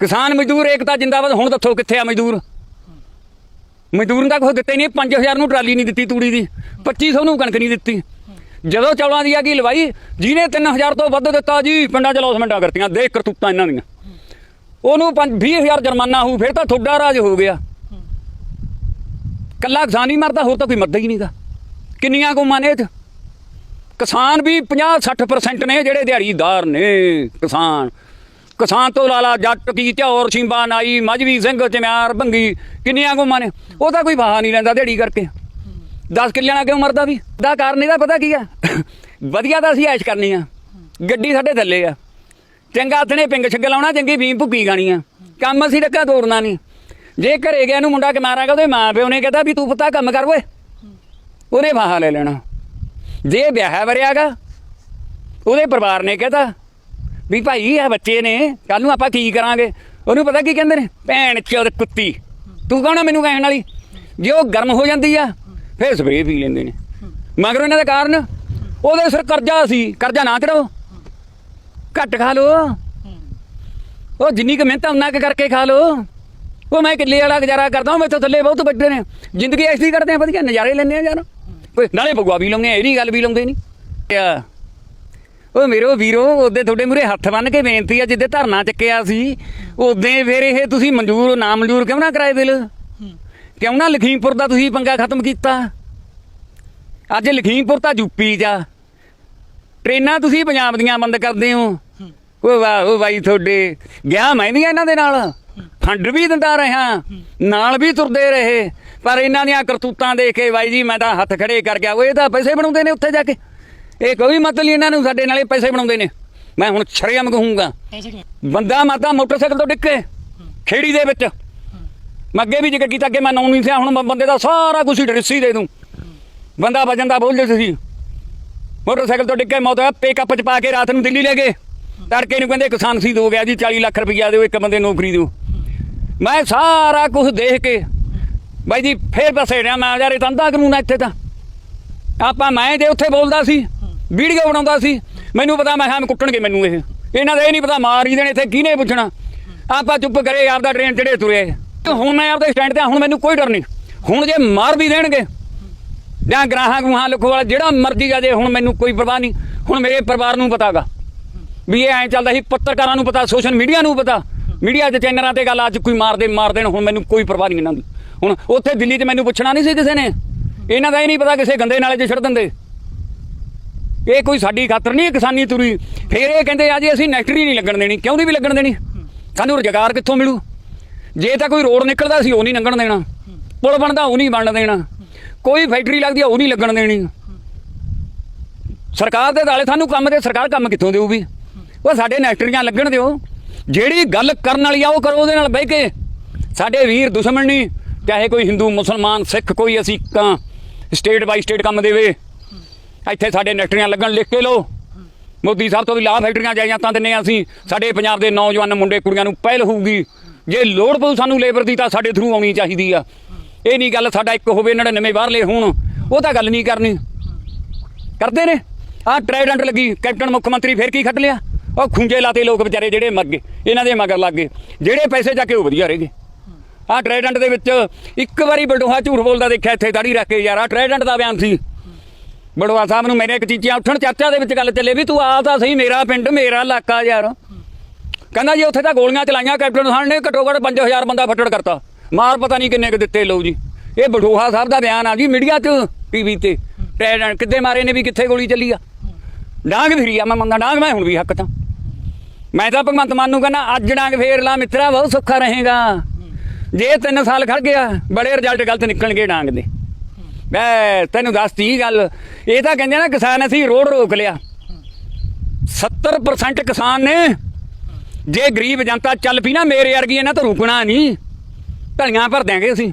ਕਿਸਾਨ ਮਜ਼ਦੂਰ ਏਕਤਾ ਜਿੰਦਾਬਾਦ, ਹੁਣ ਦੱਸੋ ਕਿੱਥੇ ਆ ਮਜ਼ਦੂਰ? ਮਜ਼ਦੂਰ ਨੂੰ ਤਾਂ ਕੋਈ ਦਿੱਤੇ ਨਹੀਂ 5000 ਨੂੰ ਟਰਾਲੀ ਨਹੀਂ ਦਿੱਤੀ ਤੂੜੀ ਦੀ 2500 ਨੂੰ ਕਣਕ ਨਹੀਂ ਦਿੱਤੀ। ਜਦੋਂ ਚੌਲਾਂ ਦੀ ਆ ਗਈ ਲਵਾਈ, ਜਿਹਨੇ 3000 ਤੋਂ ਵੱਧ ਦਿੱਤਾ ਜੀ, ਪਿੰਡਾਂ 'ਚ ਲੌਸਮੈਂਟਾਂ ਕਰਤੀਆਂ, ਦੇਖ ਕਰਤੂਤਾਂ ਇਹਨਾਂ ਦੀਆਂ। ਉਹਨੂੰ 20000 ਜੁਰਮਾਨਾ ਹੋਊ, ਫਿਰ ਤਾਂ ਤੁਹਾਡਾ ਰਾਜ ਹੋ ਗਿਆ। ਕੱਲਾ ਕਿਸਾਨ ਹੀ ਮਰਦਾ, ਹੋਰ ਤਾਂ ਕੋਈ ਮਰਦਾ ਹੀ ਨਹੀਂਗਾ ਕਿੰਨੀਆਂ ਕੌਮਾਂ ਨੇ ਇਹ ਕਿਸਾਨ ਵੀ 50 60% ਨੇ ਜਿਹੜੇ ਦਿਹਾੜੀਦਾਰ ਨੇ, ਕਿਸਾਨ। ਕਿਸਾਨ ਤੋਂ ਲਾਲਾ ਜੱਟ ਕੀ ਝੌਰ ਸ਼ਿੰਬਾ ਨਾਈ, ਮਜਵੀ ਸਿੰਘ ਚਮਿਆਰ ਭੰਗੀ ਕਿੰਨੀਆਂ ਕੌਮਾਂ ਨੇ? ਉਹ ਤਾਂ ਕੋਈ ਬਾਹਾ ਨਹੀਂ ਲੈਂਦਾ ਦਿਹਾੜੀ ਕਰਕੇ। 10 ਕਿੱਲਿਆਂ ਨਾਲ ਕਿਉਂ ਮਰਦਾ ਵੀ। ਦਾ ਕਾਰਨ ਇਹਦਾ ਪਤਾ ਕੀ ਆ? ਵਧੀਆ ਤਾਂ ਅਸੀਂ ਐਸ਼ ਕਰਨੀ ਆ। ਗੱਡੀ ਸਾਡੇ ਥੱਲੇ ਆ। ਚੰਗਾ ਹੱਥ ਪਿੰਗ ਛੱਗ ਲਾਉਣਾ, ਚੰਗੀ ਬੀਮ ਭੁੱਕੀ ਗਾਣੀ ਆ। ਕੰਮ ਅਸੀਂ ਡੱਕਾ ਤੋੜਨਾ ਨਹੀਂ। ਜੇ ਘਰੇ ਗਿਆ ਨੂੰ ਮੁੰਡਾ ਕਿ ਮਾਰਾਂਗਾ, ਉਹਦੇ ਮਾਂ ਪਿਓ ਨੇ ਕਹਿੰਦਾ ਵੀ ਤੂੰ ਪੁੱਤਾ ਕੰਮ ਕਰ ਓਏ। ਉਹਨੇ ਬਾਹਾ ਲੈ ਲੈਣਾ। ਜੇ ਵਿਆਹ ਵਰਿਆਗਾ, ਉਹਦੇ ਪਰਿਵਾਰ ਨੇ ਕਹਤਾ ਵੀ ਭਾਈ ਆ ਬੱਚੇ ਨੇ ਕੱਲ ਨੂੰ ਆਪਾਂ ਕੀ ਕਰਾਂਗੇ? ਉਹਨੂੰ ਪਤਾ ਕੀ ਕਹਿੰਦੇ ਨੇ? ਭੈਣ ਚੋਦ ਕੁੱਤੀ। ਤੂੰ ਕਹਣਾ ਮੈਨੂੰ ਕਹਿਣ ਵਾਲੀ? ਜੇ ਉਹ ਗਰਮ ਹੋ ਜਾਂਦੀ ਆ, ਫਿਰ ਸਪਰੇਅ ਪੀ ਲੈਂਦੇ ਨੇ। ਮਗਰ ਇਹਨਾਂ ਦਾ ਕਾਰਨ ਉਹਦੇ ਸਿਰ ਕਰਜ਼ਾ ਸੀ, ਕਰਜ਼ਾ ਨਾ ਚੜਾਓ ਘੱਟ ਖਾ ਲੋ ਉਹ ਜਿੰਨੀ ਕੁ ਮਿਹਨਤ ਉਹਨਾਂ ਕੁ ਕਰਕੇ ਖਾ ਲੋ ਉਹ ਮੈਂ ਕਿੱਲੇ ਵਾਲਾ ਗੁਜ਼ਾਰਾ ਕਰਦਾ ਹਾਂ ਮੈਥੋਂ ਥੱਲੇ ਬਹੁਤ ਵੱਡੇ ਨੇ। ਜ਼ਿੰਦਗੀ ਐਸੀ ਕਰਦੇ ਆ, ਵਧੀਆ ਨਜ਼ਾਰੇ ਲੈਂਦੇ ਆ ਯਾਰ। ਕੋਈ ਨਾਲੇ ਭਗਵਾ ਵੀ ਲਾਉਂਦੇ ਆ ਇਹਦੀ ਗੱਲ ਵੀ ਲਾਉਂਦੇ ਨਹੀਂ। ਆ ਉਹ ਮੇਰੋ ਵੀਰੋ ਉਹਦੇ ਤੁਹਾਡੇ ਮੂਰੇ ਹੱਥ ਬੰਨ ਕੇ ਬੇਨਤੀ ਆ ਜਿੱਦੇ ਧਰਨਾ ਚੱਕਿਆ ਸੀ ਉਦੋਂ ਫਿਰ ਇਹ ਤੁਸੀਂ ਮਨਜ਼ੂਰ ਨਾ ਮਨਜ਼ੂਰ ਕਿਉਂ ਨਾ ਕਰਾਏ ਬਿੱਲ? ਕਿਉਂ ਨਾ ਲਖੀਮਪੁਰ ਦਾ ਤੁਸੀਂ ਪੰਗਾ ਖਤਮ ਕੀਤਾ? ਅੱਜ ਲਖੀਮਪੁਰ ਤਾਂ ਯੂਪੀ ਜਾ ਟ੍ਰੇਨਾਂ ਤੁਸੀਂ ਪੰਜਾਬ ਦੀਆਂ ਬੰਦ ਕਰਦੇ ਹੋ। ਉਹ ਵਾਹ ਉਹ ਬਾਈ ਤੁਹਾਡੇ ਗਿਆ ਮੈਂ ਵੀ ਇਹਨਾਂ ਦੇ ਨਾਲ? ਫੰਡ ਵੀ ਦਿੰਦਾ ਰਿਹਾ ਨਾਲ ਵੀ ਤੁਰਦੇ ਰਹੇ ਪਰ ਇਹਨਾਂ ਦੀਆਂ ਕਰਤੂਤਾਂ ਦੇਖ ਕੇ ਬਾਈ ਜੀ ਮੈਂ ਤਾਂ ਹੱਥ ਖੜੇ ਕਰ ਗਿਆ। ਉਹ ਇਹ ਤਾਂ ਪੈਸੇ ਬਣਾਉਂਦੇ ਨੇ ਉੱਥੇ ਜਾ ਕੇ? ਇਹ ਕੋਈ ਮਤਲਬ ਨਹੀਂ ਇਹਨਾਂ ਨੂੰ ਸਾਡੇ ਨਾਲੇ ਪੈਸੇ ਬਣਾਉਂਦੇ ਨੇ। ਮੈਂ ਹੁਣ ਸ਼ਰੇਆਮ ਕਹੂੰਗਾ ਬੰਦਾ ਮਾਤਾ ਮੋਟਰਸਾਈਕਲ ਤੋਂ ਡਿੱਕੇ ਖੇੜੀ ਦੇ ਵਿੱਚ। ਮੈਂ ਅੱਗੇ ਵੀ ਜ਼ਿਕਰ ਕੀਤਾ ਅੱਗੇ ਮੈਂ ਨੌਂ ਨਹੀਂ ਸੀ ਹੁਣ ਬੰਦੇ ਦਾ ਸਾਰਾ ਕੁਝ ਡਰਿੱਸੀ ਦੇ ਦੂੰ। ਬੰਦਾ ਵਜਨ ਦਾ ਬੋਲਦੇ ਸੀ। ਮੋਟਰਸਾਈਕਲ ਤੋਂ ਡਿੱਗੇ ਮੌਤ ਹੋਇਆ ਪਿਕਅਪ ਚ ਪਾ ਕੇ ਰਾਤ ਨੂੰ ਦਿੱਲੀ ਲੈ ਗਏ। ਤੜਕੇ ਨੂੰ ਕਹਿੰਦੇ ਕਿਸਾਨ ਸੀ ਹੋ ਗਿਆ ਜੀ 40 ਲੱਖ ਰੁਪਈਆ ਦਿਓ ਇੱਕ ਬੰਦੇ ਨੂੰ ਨੌਕਰੀ ਦਿਓ ਮੈਂ ਸਾਰਾ ਕੁਝ ਦੇਖ ਕੇ ਬਾਈ ਜੀ ਫੇਰ ਬਸੇ ਰਿਆ ਮੈਂ ਯਾਰ ਇਹ ਤੰਦਾ ਕਾਨੂੰਨ ਆ ਇੱਥੇ ਤਾਂ। ਆਪਾਂ ਮੈਂ ਜੇ ਉੱਥੇ ਬੋਲਦਾ ਸੀ ਵੀਡੀਓ ਬਣਾਉਂਦਾ ਸੀ। ਮੈਨੂੰ ਪਤਾ, ਮੈਂ ਹਾਂ ਕੁੱਟਣਗੇ ਮੈਨੂੰ ਇਹ। ਇਹਨਾਂ ਦਾ ਇਹ ਨਹੀਂ ਪਤਾ, ਮਾਰ ਹੀ ਦੇਣ ਇੱਥੇ ਕਿਹਨੇ ਪੁੱਛਣਾ? ਆਪਾਂ ਚੁੱਪ ਕਰੇ, ਆਪਦਾ ਟ੍ਰੇਨ ਚੜੇ ਤੁਰੇ। ਤੇ ਹੁਣ ਮੈਂ ਆਪਦੇ ਸਟੈਂਡ ਤੇ ਹੁਣ ਮੈਨੂੰ ਕੋਈ ਡਰ ਨਹੀਂ। ਹੁਣ ਜੇ ਮਾਰ ਵੀ ਦੇਣਗੇ, ਜਾਂ ਗ੍ਰਾਹਕ ਗੂਹਾਂ ਲਿਖੋ ਵਾਲਾ, ਜਿਹੜਾ ਮਰਜ਼ੀ ਆ ਜੇ, ਹੁਣ ਮੈਨੂੰ ਕੋਈ ਪਰਵਾਹ ਨਹੀਂ। ਹੁਣ ਮੇਰੇ ਪਰਿਵਾਰ ਨੂੰ ਪਤਾਗਾ। ਵੀ ਇਹ ਐਂ ਚੱਲਦਾ ਸੀ, ਪੱਤਰਕਾਰਾਂ ਨੂੰ ਪਤਾ ਸੋਸ਼ਲ ਮੀਡੀਆ ਨੂੰ ਪਤਾ। ਮੀਡੀਆ ਦੇ ਚੈਨਲਾਂ ਤੇ ਗੱਲ, ਅੱਜ ਕੋਈ ਮਾਰਦੇ ਮਾਰ ਦੇਣ, ਹੁਣ ਮੈਨੂੰ ਕੋਈ ਪਰਵਾਹ ਨਹੀਂ ਇਹਨਾਂ ਦੀ। ਹੁਣ ਉੱਥੇ ਦਿੱਲੀ 'ਚ ਮੈਨੂੰ ਪੁੱਛਣਾ ਨਹੀਂ ਸੀ ਕਿਸੇ ਨੇ। ਇਹਨਾਂ ਦਾ ਇਹ ਨਹੀਂ ਪਤਾ ਕਿਸੇ ਗੰਦੇ ਨਾਲੇ 'ਚ ਛੱਡ ਦਿੰਦੇ। ਇਹ ਕੋਈ ਸਾਡੀ ਖਾਤਰ ਨਹੀਂ ਇਹ ਕਿਸਾਨੀ ਤੁਰੀ। ਫੇਰ ਇਹ ਕਹਿੰਦੇ ਆ ਜੀ ਅਸੀਂ ਨੈਕਟਰੀ ਨਹੀਂ ਲੱਗਣ ਦੇਣੀ। ਕਿਉਂ ਨਹੀਂ ਵੀ ਲੱਗਣ ਦੇਣੀ? ਸਾਨੂੰ ਰੁਜ਼ਗਾਰ ਕਿੱਥੋਂ ਮਿਲੂ? ਜੇ ਤਾਂ ਕੋਈ ਰੋਡ ਨਿਕਲਦਾ ਸੀ, ਉਹ ਨਹੀਂ ਲੰਘਣ ਦੇਣਾ। ਪੁਲ ਬਣਦਾ, ਉਹ ਨਹੀਂ ਬਣ ਦੇਣਾ। ਕੋਈ ਫੈਕਟਰੀ ਲੱਗਦੀ ਆ, ਉਹ ਨਹੀਂ ਲੱਗਣ ਦੇਣੀ। ਸਰਕਾਰ ਦੇ ਦਾਲੇ ਸਾਨੂੰ ਕੰਮ ਦੇ, ਸਰਕਾਰ ਕੰਮ ਕਿੱਥੋਂ ਦੇਊਗੀ? ਉਹ ਸਾਡੇ ਨੈਕਟਰੀਆਂ ਲੱਗਣ ਦਿਓ। ਜਿਹੜੀ ਗੱਲ ਕਰਨ ਵਾਲੀ ਆ, ਉਹ ਕਰੋ ਉਹਦੇ ਨਾਲ ਬਹਿ ਕੇ। ਸਾਡੇ ਵੀਰ ਦੁਸ਼ਮਣ ਨਹੀਂ। ਚਾਹੇ ਕੋਈ ਹਿੰਦੂ, ਮੁਸਲਮਾਨ, ਸਿੱਖ, ਕੋਈ ਅਸੀਂ ਕਾਂ ਸਟੇਟ ਬਾਈ ਸਟੇਟ ਕੰਮ ਦੇਵੇ। ਇੱਥੇ ਸਾਡੇ ਨੈਕਟਰੀਆਂ ਲੱਗਣ, ਲਿਖ ਕੇ ਲਓ। ਮੋਦੀ ਸਾਹਿਬ ਤੋਂ ਵੀ ਲਾਭ ਫੈਕਟਰੀਆਂ ਜਾਈਆਂ, ਤਾਂ ਦਿੰਨੇ ਹਾਂ ਅਸੀਂ। ਸਾਡੇ ਪੰਜਾਬ ਦੇ ਨੌਜਵਾਨ ਮੁੰਡੇ, ਕੁੜੀਆਂ ਨੂੰ ਪਹਿਲ ਹੋਊਗੀ। ਜੇ ਲੋੜ ਪਊ ਸਾਨੂੰ ਲੇਬਰ ਦੀ, ਤਾਂ ਸਾਡੇ ਥਰੂ ਆਉਣੀ ਚਾਹੀਦੀ ਆ। ਇਹ ਨਹੀਂ ਗੱਲ ਸਾਡਾ ਇੱਕ ਹੋਵੇ 99 ਬਾਹਰਲੇ ਹੋਣ। ਉਹ ਤਾਂ ਗੱਲ ਨਹੀਂ ਕਰਨੀ। ਕਰਦੇ ਨੇ। ਆਹ ਟ੍ਰੈਡੈਂਟ ਲੱਗੀ, ਕੈਪਟਨ ਮੁੱਖ ਮੰਤਰੀ ਫਿਰ ਕੀ ਖੱਟ ਲਿਆ? ਉਹ ਖੁੰਝੇ ਲਾਤੇ ਲੋਕ ਵਿਚਾਰੇ ਜਿਹੜੇ ਮਰ ਗਏ, ਇਹਨਾਂ ਦੇ ਮਗਰ ਲੱਗ ਗਏ। ਜਿਹੜੇ ਪੈਸੇ ਜਾ ਕੇ ਉਹ ਵਧੀਆ ਰਹਿ ਗਏ। ਆਹ ਟ੍ਰੈਡੈਂਟ ਦੇ ਵਿੱਚ ਇੱਕ ਵਾਰੀ ਬਲਡੋਹਾ ਝੂਠ ਬੋਲਦਾ ਦੇਖਿਆ, ਇੱਥੇ ਦਾੜੀ ਰੱਖ ਕੇ ਯਾਰ ਆ ਟ੍ਰੈਡੈਂਟ ਦਾ ਬਿਆਨ ਸੀ। ਬੜਵਾ ਸਾਹਿਬ ਨੂੰ ਮੇਰੇ ਇੱਕ ਚੀਚੀਆਂ ਉੱਠਣ ਚਰਚਾ ਦੇ ਵਿੱਚ ਗੱਲ ਚੱਲੇ ਵੀ ਤੂੰ ਆ ਤਾਂ ਸਹੀ ਮੇਰਾ ਪਿੰਡ, ਮੇਰਾ ਇਲਾਕਾ ਯਾਰ। ਕਹਿੰਦਾ ਜੀ ਉੱਥੇ ਤਾਂ ਗੋਲੀਆਂ ਚਲਾਈਆਂ, ਕੈਪਟਨ ਸਾਹਿਬ ਨੇ ਘੱਟੋ ਘੱਟ 5000 ਬੰਦਾ ਫੱਟੜ ਕਰਤਾ। ਮਾਰ ਪਤਾ ਨਹੀਂ ਕਿੰਨੇ ਕੁ ਦਿੱਤੇ ਲਓ ਜੀ। ਇਹ ਬਠੋਹਾ ਸਾਹਿਬ ਦਾ ਬਿਆਨ ਆ ਜੀ ਮੀਡੀਆ 'ਚ, ਟੀਵੀ ਤੇ। ਟ੍ਰਾਈਡੈਂਟ ਕਿੱਦੇ ਮਾਰੇ ਨੇ ਵੀ ਕਿੱਥੇ ਗੋਲੀ ਚੱਲੀ ਆ। ਡਾਂਗ ਫਿਰੀ ਆ, ਮੈਂ ਮੰਨਦਾ ਡਾਂਗ, ਮੈਂ ਹੁਣ ਵੀ ਹੱਕ ਤਾਂ। ਮੈਂ ਤਾਂ ਭਗਵੰਤ ਮਾਨ ਨੂੰ ਕਹਿੰਦਾ, ਅੱਜ ਡਾਂਗ ਫੇਰ ਲਾ ਮਿੱਤਰਾ, ਬਹੁਤ ਸੁੱਖਾ ਰਹੇਗਾ। ਜੇ 3 ਸਾਲ ਖੜ ਗਿਆ, ਬੜੇ ਰਿਜ਼ਲਟ ਗਲਤ ਨਿਕਲਣਗੇ ਡਾਂਗ ਦੇ। ਮੈਂ ਤੈਨੂੰ ਦੱਸਤੀ ਗੱਲ, ਇਹ ਤਾਂ ਕਹਿੰਦੇ ਨਾ ਕਿਸਾਨ ਅਸੀਂ ਰੋਡ ਰੋਕ ਲਿਆ। 70% ਕਿਸਾਨ ਨੇ। ਜੇ ਗਰੀਬ ਜਨਤਾ ਚੱਲ ਪਈ ਨਾ, ਮੇਰੇ ਵਰਗੀ ਇਹਨਾਂ ਤਾਂ ਰੁਕਣਾ ਨਹੀਂ। ਢਲੀਆਂ ਭਰ ਦਿਆਂਗੇ ਅਸੀਂ।